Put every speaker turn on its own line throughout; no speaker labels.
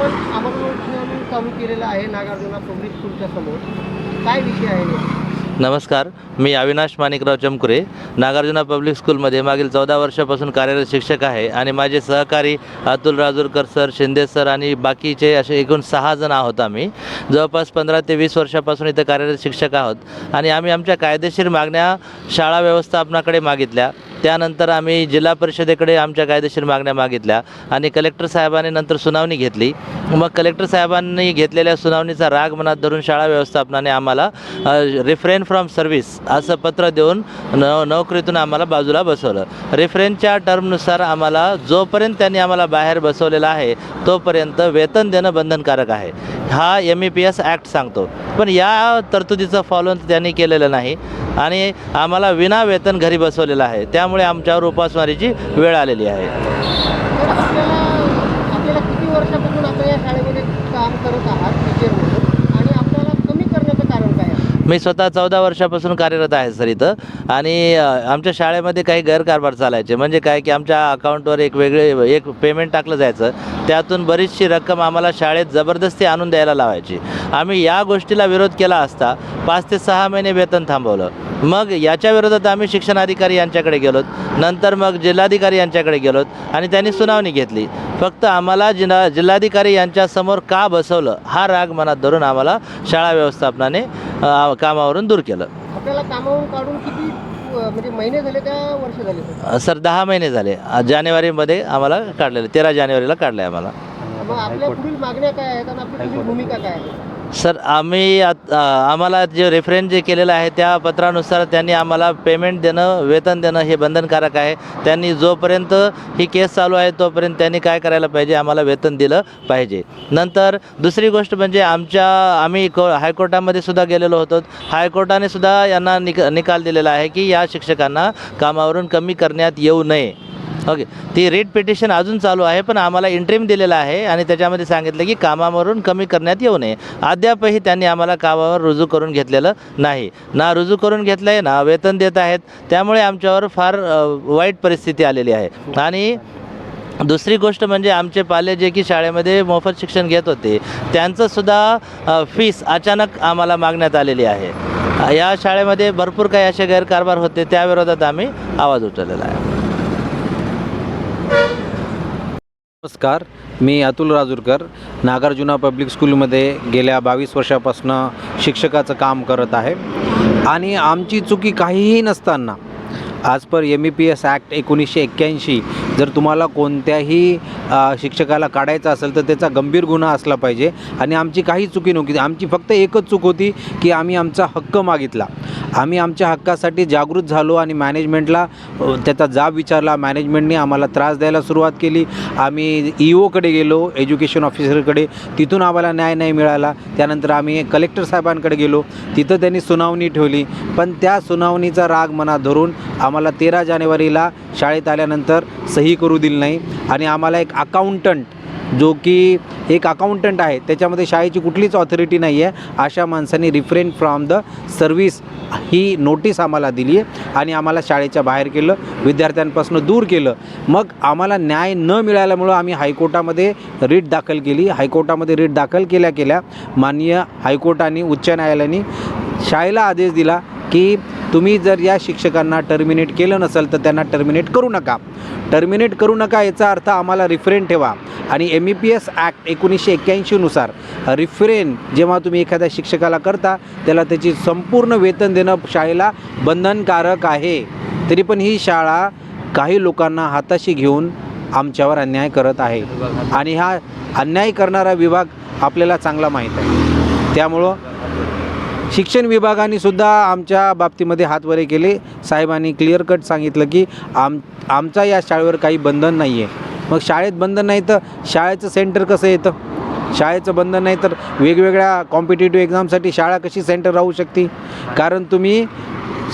आमरण चालू केलेलं आहे नागार्जुना पब्लिक स्कूलच्या समोर काय विषय आहे?
नमस्कार मी अविनाश माणिकराव चमकुरे नागार्जुना पब्लिक स्कूलमध्ये मागील चौदा वर्षापासून कार्यरत शिक्षक आहे आणि माझे सहकारी अतुल राजूरकर सर शिंदे सर आणि बाकीचे असे एकूण सहा जण आहोत आम्ही. जवळपास पंधरा ते वीस वर्षापासून इथं कार्यरत शिक्षक आहोत आणि आम्ही आमच्या कायदेशीर मागण्या शाळा व्यवस्थापनाकडे मागितल्या. त्यानंतर आम्ही जिल्हा परिषदेकडे आमच्या कायदेशीर मागण्या मागितल्या आणि कलेक्टर साहेबांनी नंतर सुनावणी घेतली. मग कलेक्टर साहेबांनी घेतलेल्या सुनावणीचा राग मनात धरून शाळा व्यवस्थापनाने आम्हाला रिफ्रेन फ्रॉम सर्व्हिस असं पत्र देऊन नव नोकरीतून आम्हाला बाजूला बसवलं. रेफरेनच्या टर्मनुसार आम्हाला जोपर्यंत त्यांनी आम्हाला बाहेर बसवलेला आहे तोपर्यंत वेतन देणं बंधनकारक आहे. हा M E P S act सांगतो. पण या तरतुदीचं फॉलो त्यांनी केलेलं नाही आणि आम्हाला विना वेतन घरी बसवलेलं आहे. त्यामुळे आमच्यावर उपासमारीची वेळ आलेली आहे.
किती वर्षापासून या शाळेमध्ये काम करत आहात म्हणजे टीचर म्हणून आणि आपल्याला कमी करण्याचं कारण काय आहे
मी स्वतः चौदा वर्षापासून कार्यरत आहे सर इथं. आणि आमच्या शाळेमध्ये काही गैरकारभार चालायचे. म्हणजे काय की आमच्या अकाउंटवर एक वेगळे एक पेमेंट टाकलं जायचं. त्यातून बरीचशी रक्कम आम्हाला शाळेत जबरदस्ती आणून द्यायला लावायची. आम्ही या गोष्टीला विरोध केला असता पाच ते सहा महिने वेतन थांबवलं. मग याच्या विरोधात आम्ही शिक्षणाधिकारी यांच्याकडे गेलोत. नंतर मग जिल्हाधिकारी यांच्याकडे गेलोत आणि त्यांनी सुनावणी घेतली. फक्त आम्हाला जिल्हा जिल्हाधिकारी यांच्यासमोर का बसवलं हा राग मनात धरून आम्हाला शाळा व्यवस्थापनाने कामावरून दूर केलं.
आपल्याला कामावरून काढून किती अ, म्हणजे महिने झाले का वर्ष झाले? सर?
दहा महिने झाले. जानेवारीमध्ये आम्हाला काढलेले तेरा जानेवारीला काढलं आहे आम्हाला.
मग आपल्या पुढील मागण्या काय आहेत आणि आपली पुढील भूमिका काय आहे?
सर आम्ही आत- आम्हाला जे रेफरन्स जे केलेलं आहे त्या पत्रानुसार त्यांनी आम्हाला पेमेंट देणं वेतन देणं हे बंधनकारक आहे. त्यांनी जोपर्यंत ही केस चालू आहे तोपर्यंत त्यांनी काय करायला पाहिजे? आम्हाला वेतन दिलं पाहिजे. नंतर दुसरी गोष्ट म्हणजे आमच्या आम्ही को हायकोर्टामध्ये सुद्धा गेलेलो होतो. हायकोर्टाने सुद्धा यांना निक निकाल दिलेला आहे की या शिक्षकांना कामावरून कमी करण्यात येऊ नये. ओके. ती रेट पिटिशन अजून चालू आहे पण आम्हाला इंट्रीम दिलेला आहे आणि त्याच्यामध्ये सांगितलं की कामावरून कमी करण्यात येऊ नये. अद्यापही त्यांनी आम्हाला कामावर रुजू करून घेतलेलं नाही. ना रुजू करून घेतलं आहे ना वेतन देत आहेत. त्यामुळे आमच्यावर फार वाईट परिस्थिती आलेली आहे. आणि दुसरी गोष्ट म्हणजे आमचे पाले जे की शाळेमध्ये मोफत शिक्षण घेत होते त्यांचंसुद्धा फीस अचानक आम्हाला मागण्यात आलेली आहे. या शाळेमध्ये भरपूर काही असे गैरकारभार होते त्याविरोधात आम्ही आवाज उचललेला आहे.
नमस्कार मी अतुल राजूरकर नागार्जुना पब्लिक स्कूलमध्ये गेल्या बावीस वर्षापासून शिक्षकाचं काम करत आहे. आणि आमची चुकी काहीही नसताना आज पर M E P S act एकोणीसशे एक्क्याऐंशी जर तुम्हाला कोणत्याही शिक्षकाला काढायचं असेल तर त्याचा गंभीर गुन्हा असला पाहिजे. आणि आमची काही चुकी नव्हती. आमची फक्त एकच चूक होती की आम्ही आमचा हक्क मागितला. आम्ही आमच्या हक्कासाठी जागृत झालो आणि मॅनेजमेंटला त्याचा जाब विचारला. मॅनेजमेंटने आम्हाला त्रास द्यायला सुरुवात केली. आम्ही ई ओकडे गेलो एज्युकेशन ऑफिसरकडे तिथून आम्हाला न्याय नाही मिळाला. त्यानंतर आम्ही कलेक्टर साहेबांकडे गेलो. तिथं त्यांनी सुनावणी ठेवली. पण त्या सुनावणीचा राग मनात धरून आम्हाला तेरा जानेवारीला शाळेत आल्यानंतर सही करू दिली नाही. आणि आम्हाला एक अकाउंटंट जो की एक अकाउंटंट आहे त्याच्यामध्ये शाळेची कुठलीच ऑथॉरिटी नाही आहे अशा माणसाने रिफ्रेन फ्रॉम द सर्व्हिस ही नोटीस आम्हाला दिली आहे आणि आम्हाला शाळेच्या बाहेर केलं विद्यार्थ्यांपासून दूर केलं. मग आम्हाला न्याय न मिळाल्यामुळं आम्ही हायकोर्टामध्ये रीट दाखल केली. हायकोर्टामध्ये रीट दाखल केल्या केल्या माननीय हायकोर्टाने उच्च न्यायालयाने शाळेला आदेश दिला की तुम्ही जर या शिक्षकांना टर्मिनेट केलं नसेल तर त्यांना टर्मिनेट करू नका. टर्मिनेट करू नका याचा अर्थ आम्हाला रिफ्रेन ठेवा. आणि M E P S act एकोणीसशे एक्क्याऐंशीनुसार रिफ्रेन जेव्हा तुम्ही एखाद्या शिक्षकाला करता त्याला त्याची संपूर्ण वेतन देणं शाळेला बंधनकारक आहे. तरी पण ही शाळा काही लोकांना हाताशी घेऊन आमच्यावर अन्याय करत आहे. आणि हा अन्याय करणारा विभाग आपल्याला चांगला माहीत आहे. त्यामुळं शिक्षण विभागाने सुद्धा आमच्या बाबतीमध्ये हातवरे केले. साहेबांनी क्लिअर कट सांगितलं की आम आमचा या शाळेवर काही बंधन नाही आहे मग शाळेत बंधन नाही तर शाळेचं सेंटर कसं येतं? शाळेचं बंधन नाही तर वेगवेगळ्या कॉम्पिटेटिव्ह एक्झामसाठी शाळा कशी सेंटर राहू शकते? कारण तुम्ही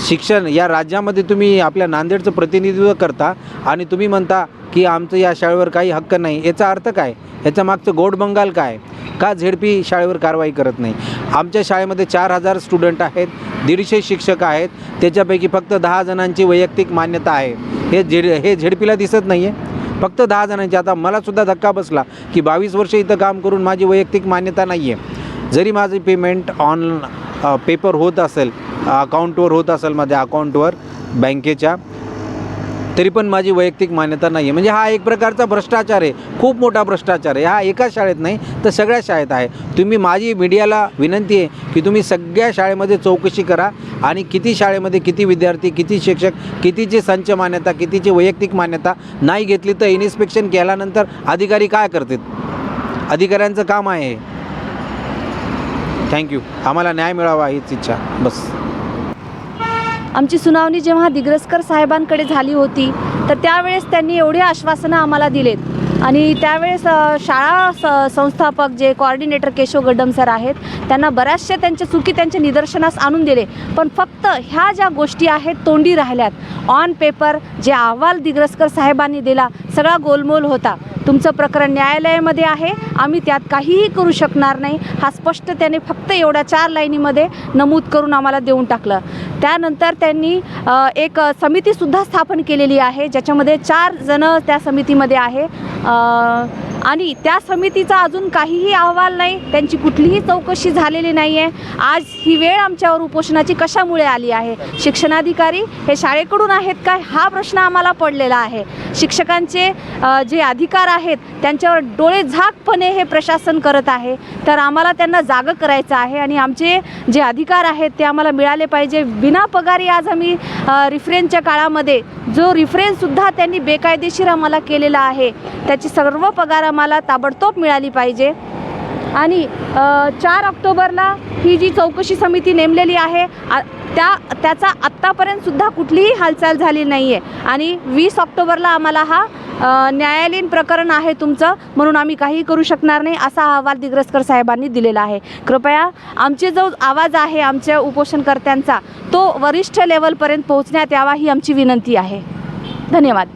शिक्षण या राज्यामध्ये तुम्ही आपल्या नांदेडचं प्रतिनिधित्व करता आणि तुम्ही म्हणता की आमचं या शाळेवर काही हक्क नाही. याचा अर्थ काय? याच्या मागचं गोड बंगाल काय? का झेडपी शाळेवर कारवाई करत नाही? आमच्या शाळेमध्ये चार हजार स्टुडंट आहेत दीडशे शिक्षक आहेत त्याच्यापैकी फक्त दहा जणांची वैयक्तिक मान्यता आहे. हे झेड हे झेडपीला दिसत नाही आहे फक्त दहा जणांची. आता मलासुद्धा धक्का बसला की बावीस वर्ष इथं काम करून माझी वैयक्तिक मान्यता नाही आहे जरी माझी पेमेंट ऑन पेपर होत असेल अकाउंटवर होत असेल माझ्या अकाउंटवर बँकेच्या. तरी पण माझी वैयक्तिक मान्यता नाही आहे म्हणजे हा एक प्रकारचा भ्रष्टाचार आहे. खूप मोठा भ्रष्टाचार आहे. हा एकाच शाळेत नाही तर सगळ्या शाळेत आहे. तुम्ही माझी मीडियाला विनंती आहे की तुम्ही सगळ्या शाळेमध्ये चौकशी करा आणि किती शाळेमध्ये किती विद्यार्थी किती शिक्षक कितीची संच मान्यता कितीची वैयक्तिक मान्यता नाही घेतली तर इन्स्पेक्शन केल्यानंतर अधिकारी काय करतात अधिकाऱ्यांचं काम आहे थँक्यू आम्हाला न्याय मिळावा हीच इच्छा. बस.
आमची सुनावणी जेव्हा दिग्रसकर साहेबांकडे झाली होती तर त्यावेळेस त्यांनी एवढी आश्वासनं आम्हाला दिलेत. आणि त्यावेळेस शाळा स संस्थापक जे कॉर्डिनेटर केशव गड्डम सर आहेत त्यांना बऱ्याचशा त्यांच्या चुकी त्यांच्या निदर्शनास आणून दिले. पण फक्त ह्या ज्या गोष्टी आहेत तोंडी राहिल्यात. ऑन पेपर जे अहवाल दिग्रसकर साहेबांनी दिला सगळा गोलमोल होता. तुमचं प्रकरण न्यायालयामध्ये आहे. आम्ही त्यात काहीही करू शकणार नाही. हा स्पष्ट त्याने फक्त एवढ्या चार लाईनीमध्ये नमूद करून आम्हाला देऊन टाकलं. त्यानंतर त्यांनी एक समितीसुद्धा स्थापन केलेली आहे. ज्याच्यामध्ये चार जणं त्या समितीमध्ये आहे. आणि त्या समितीचा अजून काहीही अहवाल नाही त्यांची कुठलीही चौकशी झालेली नाही आहे आज ही वेळ आमच्यावर उपोषणाची कशामुळे आली आहे? शिक्षणाधिकारी हे शाळेकडून आहेत काय? हा प्रश्न आम्हाला पडलेला आहे. शिक्षकांचे जे अधिकार आहेत त्यांच्यावर डोळे झाकपणे हे प्रशासन करत आहे. तर आम्हाला त्यांना जागं करायचं आहे आणि आमचे जे अधिकार आहेत ते आम्हाला मिळाले पाहिजे. विना पगारी आज आम्ही रिफरेन्सच्या काळामध्ये जो रिफरेन्ससुद्धा त्यांनी बेकायदेशीर आम्हाला केलेला आहे त्याची सर्व पगार आम्हाला ताबडतोब मिळाली पाहिजे. आणि चार ऑक्टोबरला ही जी चौकशी समिती नेमलेली आहे आ- त्या त्याचा आत्तापर्यंत सुद्धा कुठलीही हालचाल झाली नाही आहे आणि वीस ऑक्टोबरला आम्हाला हा न्यायालयीन प्रकरण आहे तुमचं म्हणून आम्ही काही करू शकणार नाही असा अहवाल दिग्रसकर साहेबांनी दिलेला आहे. कृपया आमचे जो आवाज आहे आमच्या उपोषणकर्त्यांचा तो वरिष्ठ लेवलपर्यंत पोहोचण्यात यावा ही आमची विनंती आहे. धन्यवाद.